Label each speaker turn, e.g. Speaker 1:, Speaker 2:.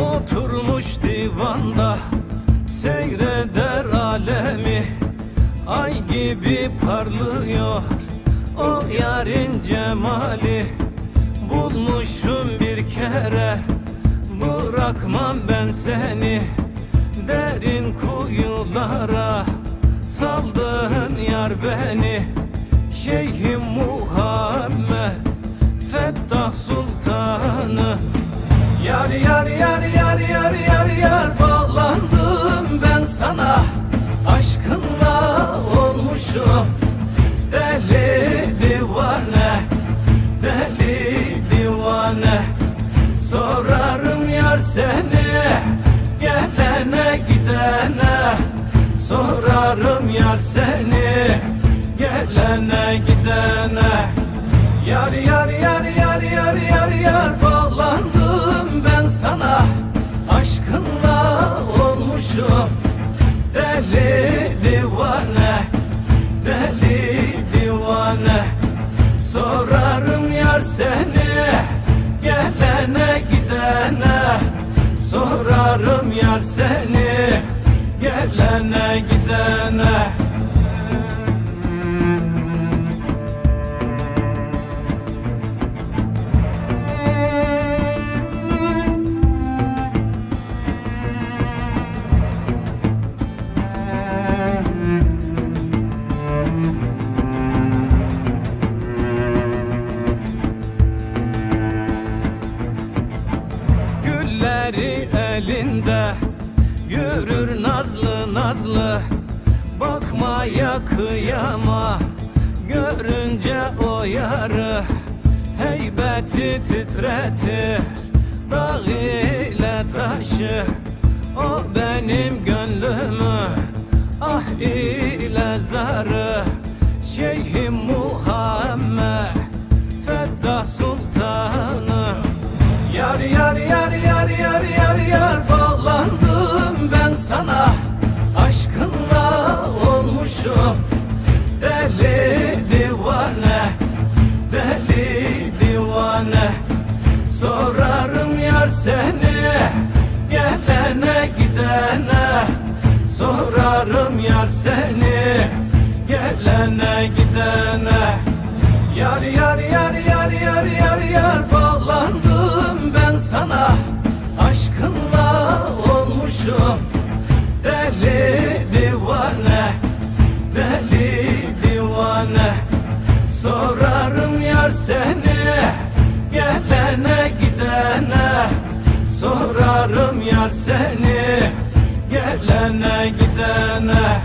Speaker 1: Oturmuş divanda seyreder alemi. Ay gibi parlıyor o yarın cemali. Bulmuşum bir kere bırakmam ben seni. Derin kuyulara saldın yar beni. Şeyhim Muhammed Yar yar yar yar yar yar Bağlandım ben sana. Aşkınla olmuşum. Deli divane Deli divane. Sorarım yar seni Gelene gidene. Sorarım yar seni Gelene gidene. Yar yar yar Gelene Sorarım yar seni. Gelene gidene Elinde Yürür nazlı nazlı Bakmaya kıyama Görünce o yarı Heybeti titretir Dağ ile taşı. O benim gönlümü Ah ile zarı. Şeyhim Deli divane Deli divane. Sorarım yar seni Gelene gidene. Sorarım yar seni Gelene gidene. Yar yar yar yar yar yar yar Bağlandım ben sana. Aşkınla olmuşum divane Sorarım yar seni. Gelene gidene Sorarım yar seni. Gelene gidene